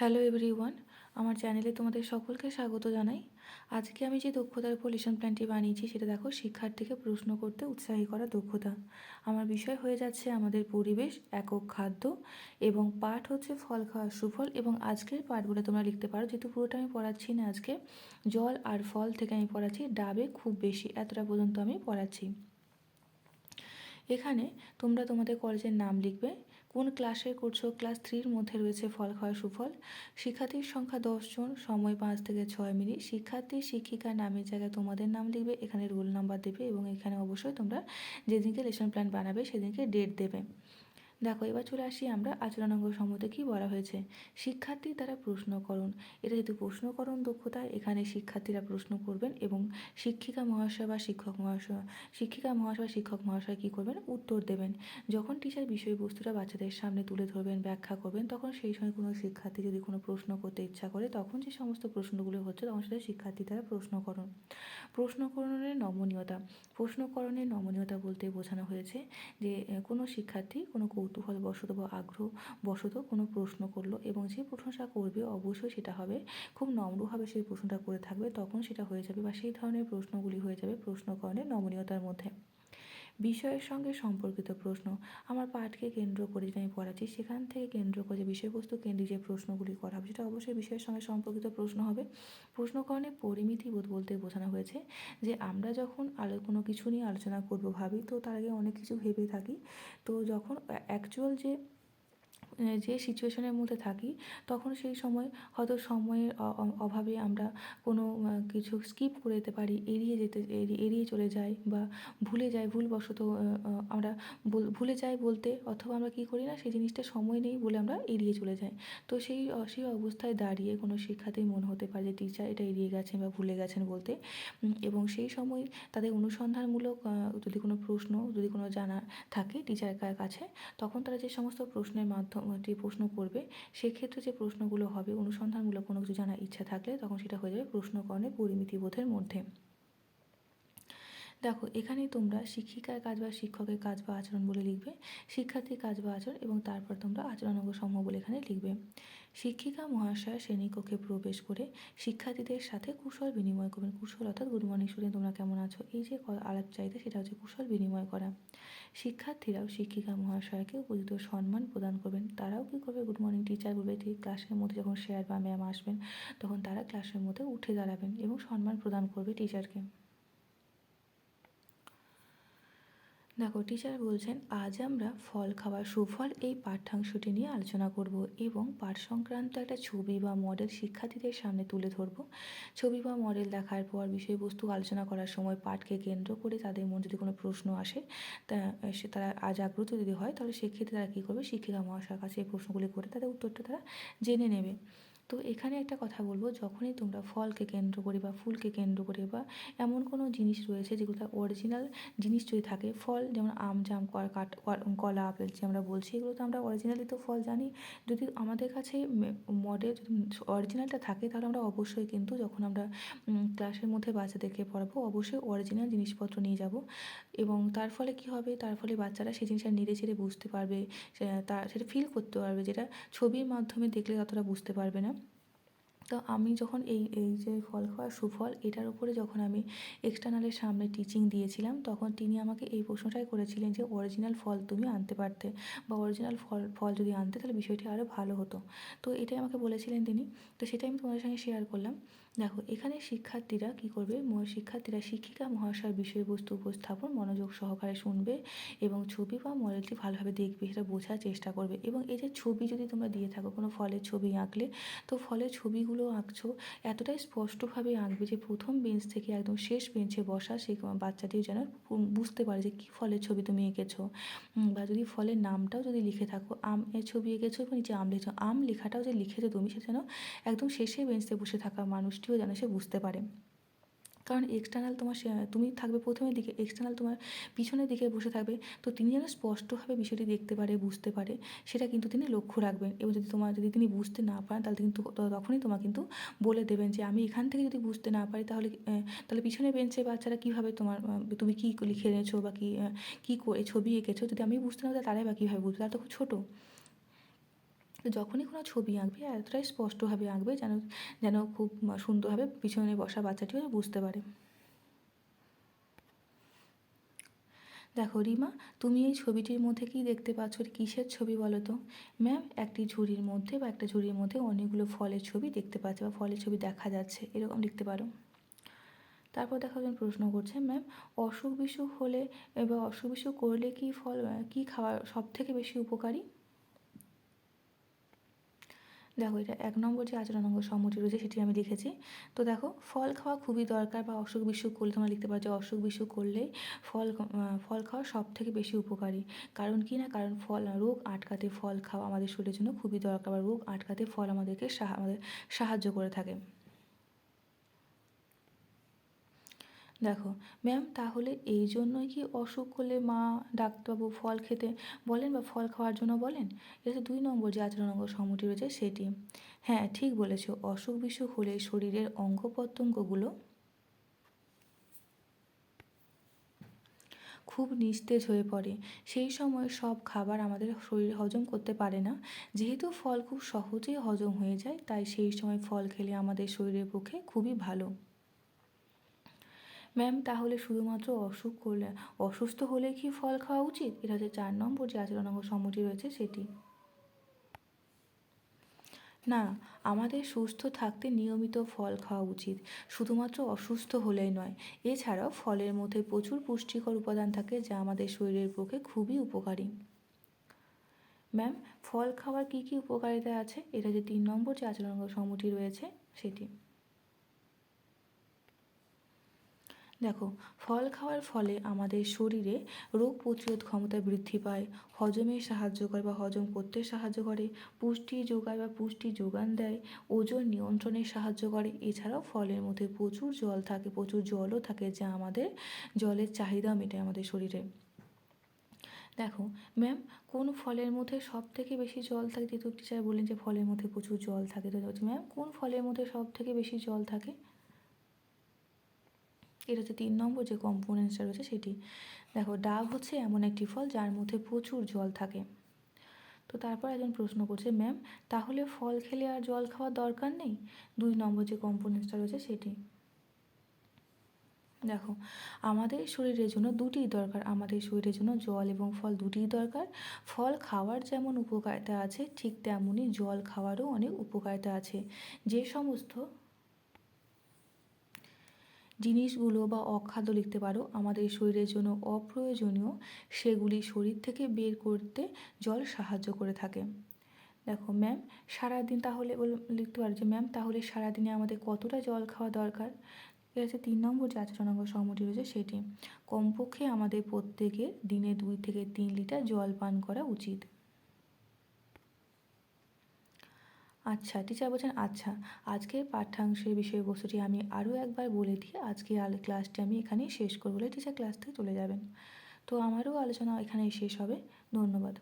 Hello everyone আমার চ্যানেলে তোমাদের সকলকে স্বাগত জানাই। আজকে আমি যে দক্ষতার লেসন প্ল্যানটি বানিয়েছি, সেটা দেখো শিক্ষার্থীকে প্রশ্ন করতে উৎসাহী করা দক্ষতা। আমার বিষয় হয়ে যাচ্ছে আমাদের পরিবেশ, একক খাদ্য এবং পাঠ হচ্ছে ফল খাওয়ার সুফল এবং আজকের পাঠগুলো তোমরা লিখতে পারো। যেহেতু পুরোটা আমি পড়াচ্ছি না আজকে, জল আর ফল থেকে আমি পড়াচ্ছি, ডাবে খুব বেশি, এতটা পর্যন্ত আমি পড়াচ্ছি। এখানে তোমরা তোমাদের কলেজের নাম লিখবে কোন ক্লাসে করছ ক্লাস থ্রির মধ্যে রয়েছে ফল খাওয়ার সুফল? শিক্ষার্থীর সংখ্যা দশজন সময় পাঁচ থেকে ছয় মিনিট। শিক্ষার্থী শিক্ষিকার নামের জায়গায় তোমাদের নাম লিখবে, এখানে রোল নাম্বার দেবে এবং এখানে অবশ্যই তোমরা যেদিনকে লেসন প্ল্যান বানাবে সেদিনকে ডেট দেবে। দেখো, এবার চলে আসি আমরা আচরণাঙ্গ সম্বন্ধে কী বলা হয়েছে। শিক্ষার্থী দ্বারা প্রশ্নকরণ এটা যেহেতু প্রশ্নকরণ দক্ষতা, এখানে শিক্ষার্থীরা প্রশ্ন করবেন এবং শিক্ষিকা মহাশয় বা শিক্ষক মহাশয়, শিক্ষিকা মহাশয় বা শিক্ষক মহাশয় কী করবেন? উত্তর দেবেন। যখন টিচার বিষয়বস্তুটা বাচ্চাদের সামনে তুলে ধরবেন, ব্যাখ্যা করবেন, তখন সেই সময় কোনো শিক্ষার্থী যদি কোনো প্রশ্ন করতে ইচ্ছা করে, তখন যে সমস্ত প্রশ্নগুলো হচ্ছে, তখন সেটা শিক্ষার্থী দ্বারা প্রশ্নকরণ প্রশ্নকরণের নমনীয়তা। প্রশ্নকরণের নমনীয়তা বলতে বোঝানো হয়েছে যে, কোনো শিক্ষার্থী কোনো কৌতূহলবশত বা আগ্রহ বশত কোনো প্রশ্ন করল এবং যে প্রশ্নটা করবে অবশ্যই সেটা হবে, খুব নম্রভাবে সেই প্রশ্নটা করে থাকবে, তখন সেটা হয়ে যাবে বা সেই ধরনের প্রশ্নগুলি হয়ে যাবে প্রশ্নকরণের নমনীয়তার মধ্যে। বিষয়ের সঙ্গে সম্পর্কিত প্রশ্ন। আমার পাঠকে কেন্দ্র করে যেটা আমি পড়াচ্ছি, সেখান থেকে কেন্দ্র করে যে বিষয়বস্তু কেন্দ্রিক যে প্রশ্নগুলি করা হবে, সেটা অবশ্যই বিষয়ের সঙ্গে সম্পর্কিত প্রশ্ন হবে। প্রশ্নকরণে পরিমিতি বোধ বলতে বোঝানো হয়েছে যে, আমরা যখন আলো, কোনো কিছু নিয়ে আলোচনা করব ভাবি, তো তার আগে অনেক কিছু ভেবে থাকি। তো যখন অ্যাকচুয়াল যে যে সিচুয়েশনের মধ্যে থাকি, তখন সেই সময় হয়তো সময়ের অভাবে আমরা কোনো কিছু স্কিপ করে যেতে পারি, এড়িয়ে যেতে এড়িয়ে চলে যাই বা ভুলে যাই, ভুলবশত আমরা ভুলে যাই বলতে অথবা আমরা কী করি না, সেই জিনিসটা সময় নেই বলে আমরা এড়িয়ে চলে যাই। তো সেই সেই অবস্থায় দাঁড়িয়ে কোনো শিক্ষার্থীর মনে হতে পারে যে, টিচার, এটা এড়িয়ে গেছেন বা ভুলে গেছেন বলতে। এবং সেই সময় তাদের অনুসন্ধানমূলক যদি কোনো প্রশ্ন, যদি কোনো জানা থাকে টিচারের কাছে, তখন তারা যে সমস্ত প্রশ্নের মাধ্যম যে প্রশ্ন করবে, সেক্ষেত্রে যে প্রশ্নগুলো হবে, অনুসন্ধানমূলক কোনো কিছু জানার ইচ্ছা থাকলে তখন সেটা হয়ে যাবে প্রশ্নকরণের পরিমিতিবোধের মধ্যে। দেখো, এখানে তোমরা শিক্ষিকার কাজ বা শিক্ষকের কাজ বা আচরণ বলে লিখবে, শিক্ষার্থীর কাজ বা আচরণ এবং তারপর তোমরা আচরণাঙ্গ সমূহ বলে এখানে লিখবে। শিক্ষিকা মহাশয় শ্রেণীকক্ষে প্রবেশ করে শিক্ষার্থীদের সাথে কুশল বিনিময় করবেন। কুশল অর্থাৎ গুড মর্নিং স্টুডেন্ট তোমরা কেমন আছো? এই যে আলাপ চাইতে, সেটা হচ্ছে কুশল বিনিময় করা। শিক্ষার্থীরাও শিক্ষিকা মহাশয়কে উপযুক্ত সম্মান প্রদান করবেন। তারাও কী করবে? গুড মর্নিং টিচার বলবে, ঠিক ক্লাসের মধ্যে যখন শেয়ার বা ম্যাম আসবেন, তখন তারা ক্লাসের মধ্যে উঠে দাঁড়াবেন এবং সম্মান প্রদান করবে টিচারকে দেখো টিচার বলছেন, আজ আমরা ফল খাওয়ার সুফল এই পাঠ্যাংশটি নিয়ে আলোচনা করব এবং পাঠ সংক্রান্ত একটা ছবি বা মডেল শিক্ষার্থীদের সামনে তুলে ধরব। ছবি বা মডেল দেখার পর বিষয়বস্তু আলোচনা করার সময় পাঠকে কেন্দ্র করে তাদের মনে যদি কোনো প্রশ্ন আসে, তা, সে তারা আজ জাগ্রত যদি হয়, তাহলে সেক্ষেত্রে তারা কী করবে? শিক্ষিকা মহাশয়ের কাছে এই প্রশ্নগুলি করে তাদের উত্তরটা তারা জেনে নেবে। তো এখানে একটা কথা বলব, যখনই তোমরা ফলকে কেন্দ্র করে বা ফুলকে কেন্দ্র করে বা এমন কোনো জিনিস রয়েছে যেগুলো তার অরিজিনাল জিনিস যদি থাকে, ফল যেমন আম, জাম কাঠ কলা, আপেল যে আমরা বলছি এগুলো তো আমরা অরিজিনালি তো ফল জানি। যদি আমাদের কাছে মডেল যদি অরিজিনালটা থাকে, তাহলে আমরা অবশ্যই কিন্তু যখন আমরা ক্লাসের মধ্যে বাচ্চাদেরকে পড়াবো, অবশ্যই অরিজিনাল জিনিসপত্র নিয়ে যাব। এবং তার ফলে কী হবে? তার ফলে বাচ্চারা সেই জিনিসটা নেড়ে চেড়ে বুঝতে পারবে তা, সেটা ফিল করতে পারবে, যেটা ছবির মাধ্যমে দেখলে ততটা বুঝতে পারবে না। তো আমি যখন এই এই যে ফল খাওয়ার সুফল, এটার উপরে যখন আমি এক্সটার্নালের সামনে টিচিং দিয়েছিলাম, তখন তিনি আমাকে এই প্রশ্নটাই করেছিলেন যে অরিজিনাল ফল তুমি আনতে পারতে বা অরিজিনাল ফল ফল যদি আনতে, তাহলে বিষয়টি আরও ভালো হতো। তো এটাই আমাকে বলেছিলেন তিনি। তো সেটাই আমি তোমাদের সঙ্গে শেয়ার করলাম। দেখো, এখানে শিক্ষার্থীরা কী করবে? শিক্ষার্থীরা শিক্ষিকা, মহাশয় বিষয়বস্তু উপস্থাপন, মনোযোগ সহকারে শুনবে এবং ছবি বা মডেলটি ভালোভাবে দেখবে, সেটা বোঝার চেষ্টা করবে। এবং এই যে ছবি যদি তোমরা দিয়ে থাকো, কোনো ফলের ছবি আঁকলে, তো ফলের ছবিগুলো আঁকছো, এতটাই স্পষ্টভাবে আঁকবে যে প্রথম বেঞ্চ থেকে একদম শেষ বেঞ্চে বসা সেই বাচ্চাটিও যেন বুঝতে পারে যে কী ফলের ছবি তুমি এঁকেছো। বা যদি ফলের নামটাও যদি লিখে থাকো, আম এ ছবি এঁকেছো এবং নিচে আম লিখেছো, আম লেখাটাও যে লিখেছো তুমি, সে যেন একদম শেষে বেঞ্চে বসে থাকা মানুষটিও যেন সে বুঝতে পারে। কারণ এক্সটার্নাল তোমার তুমি থাকবে প্রথমের দিকে এক্সটার্নাল তোমার পিছনের দিকে বসে থাকবে, তো তিনি যেন স্পষ্টভাবে বিষয়টি দেখতে পারে, বুঝতে পারে, সেটা কিন্তু তিনি লক্ষ্য রাখবেন। এবং যদি তোমার, যদি তিনি বুঝতে না পারেন, তাহলে কিন্তু তখনই তোমার কিন্তু বলে দেবেন যে, আমি এখান থেকে যদি বুঝতে না পারি, তাহলে তাহলে পিছনে বেঞ্চে বাচ্চারা কীভাবে তোমার তুমি কী লিখে এনেছো বা কী কী করে ছবি এঁকেছো? যদি আমি বুঝতে না পারি তারাই বা কীভাবে বুঝবে? তারা তো খুব ছোটো। যখনই কোনো ছবি আঁকবে, এতটাই স্পষ্টভাবে আঁকবে যেন যেন খুব সুন্দরভাবে পিছনে বসা বাচ্চাটিও বুঝতে পারে। দেখো রিমা, তুমি এই ছবিটির মধ্যে কি দেখতে পাচ্ছ? কিসের ছবি বলো তো? ম্যাম, একটি ঝুড়ির মধ্যে বা একটা ঝুড়ির মধ্যে অনেকগুলো ফলের ছবি দেখতে পাচ্ছে বা ফলের ছবি দেখা যাচ্ছে, এরকম লিখতে পারো। তারপর দেখো একজন প্রশ্ন করছে, ম্যাম অসুখ বিসুখ হলে বা অসুখ বিসুখ করলে কি ফল, কি খাওয়া সব থেকে বেশি উপকারী? দেখো এটা এক নম্বর যে আচরণাঙ্গ সম্মতি রয়েছে সেটি আমি লিখেছি। তো দেখো, ফল খাওয়া খুবই দরকার বা অসুখ বিসুখ করলে তোমরা লিখতে পারো যে অসুখ বিসুখ করলে ফল ফল খাওয়া সব থেকে বেশি উপকারী। কারণ কি না? কারণ ফল রোগ আটকাতে ফল খাওয়া আমাদের শরীরের জন্য খুবই দরকার বা রোগ আটকাতে ফল আমাদেরকে আমাদের সাহায্য করে থাকে। দেখো ম্যাম তাহলে এই জন্যই কি অসুখ করলে মা, ডাক্তারবাবু ফল খেতে বলেন বা ফল খাওয়ার জন্য বলেন? এটা দুই নম্বর যে আচরণাঙ্গ সমটি রয়েছে সেটি। হ্যাঁ ঠিক বলেছ, অসুখ বিসুখ হলে শরীরের অঙ্গ প্রত্যঙ্গগুলো খুব নিস্তেজ হয়ে পড়ে। সেই সময় সব খাবার আমাদের শরীর হজম করতে পারে না। যেহেতু ফল খুব সহজেই হজম হয়ে যায়, তাই সেই সময় ফল খেলে আমাদের শরীরের পক্ষে খুবই ভালো। ম্যাম, তাহলে শুধুমাত্র অসুখ করলে, অসুস্থ হলে কি ফল খাওয়া উচিত? এটা হচ্ছে চার নম্বর যে আচরণাঙ্গ সম্মতি রয়েছে সেটি। না, আমাদের সুস্থ থাকতে নিয়মিত ফল খাওয়া উচিত, শুধুমাত্র অসুস্থ হলেই নয়। এছাড়াও ফলের মধ্যে প্রচুর পুষ্টিকর উপাদান থাকে যা আমাদের শরীরের পক্ষে খুবই উপকারী। ম্যাম, ফল খাওয়ার কী কী উপকারিতা আছে? এটা যে তিন নম্বর যে আচরণাঙ্গ সম্মতি রয়েছে সেটি। দেখো, ফল খাওয়ার ফলে আমাদের শরীরে রোগ প্রতিরোধ ক্ষমতা বৃদ্ধি পায়। হজমে সাহায্য করে বা হজম করতে সাহায্য করে, পুষ্টি যোগায় বা পুষ্টি যোগান দেয়, ওজন নিয়ন্ত্রণে সাহায্য করে। এছাড়াও ফলের মধ্যে প্রচুর জল থাকে, প্রচুর জলও থাকে যা আমাদের জলের চাহিদা মেটায় আমাদের শরীরে। দেখো ম্যাম কোন ফলের মধ্যে সব থেকে বেশি জল থাকে? যেহেতু টিচার বললেন যে ফলের মধ্যে প্রচুর জল থাকে, তো ম্যাম কোন ফলের মধ্যে সব থেকে বেশি জল থাকে? এটা হচ্ছে তিন নম্বর যে কম্পোনেন্টসটা রয়েছে সেটি। দেখো, ডাব হচ্ছে এমন একটি ফল যার মধ্যে প্রচুর জল থাকে। তো তারপর একজন প্রশ্ন করছে, ম্যাম, তাহলে ফল খেলে আর জল খাওয়ার দরকার নেই? দুই নম্বর যে কম্পোনেন্টসটা রয়েছে সেটি। দেখো, আমাদের শরীরের জন্য দুটি দরকার। আমাদের শরীরের জন্য জল এবং ফল দুটিই দরকার। ফল খাওয়ার যেমন উপকারিতা আছে, ঠিক তেমনই জল খাওয়ারও অনেক উপকারিতা আছে। যে সমস্ত জিনিসগুলো বা অখাদ্য লিখতে পারো। আমাদের শরীরের জন্য অপ্রয়োজনীয় সেগুলি শরীর থেকে বের করতে জল সাহায্য করে থাকে। দেখো ম্যাম সারাদিন তাহলে লিখতে পারো যে ম্যাম তাহলে সারাদিনে আমাদের কতটা জল খাওয়া দরকার? এর আছে তিন নম্বর যে আচরণাঙ্গ সমটি রয়েছে সেটি, কমপক্ষে আমাদের প্রত্যেকের দিনে দুই থেকে তিন লিটার জল পান করা উচিত। আচ্ছা টিচার বলছেন আচ্ছা আজকের পাঠ্যাংশের বিষয়বস্তুটি আমি আরও একবার বলে দিয়ে আজকে ক্লাসটি আমি এখানেই শেষ করব বলে টিচার ক্লাস থেকে চলে যাবেন। তো আমারও আলোচনা এখানেই শেষ হবে। ধন্যবাদ।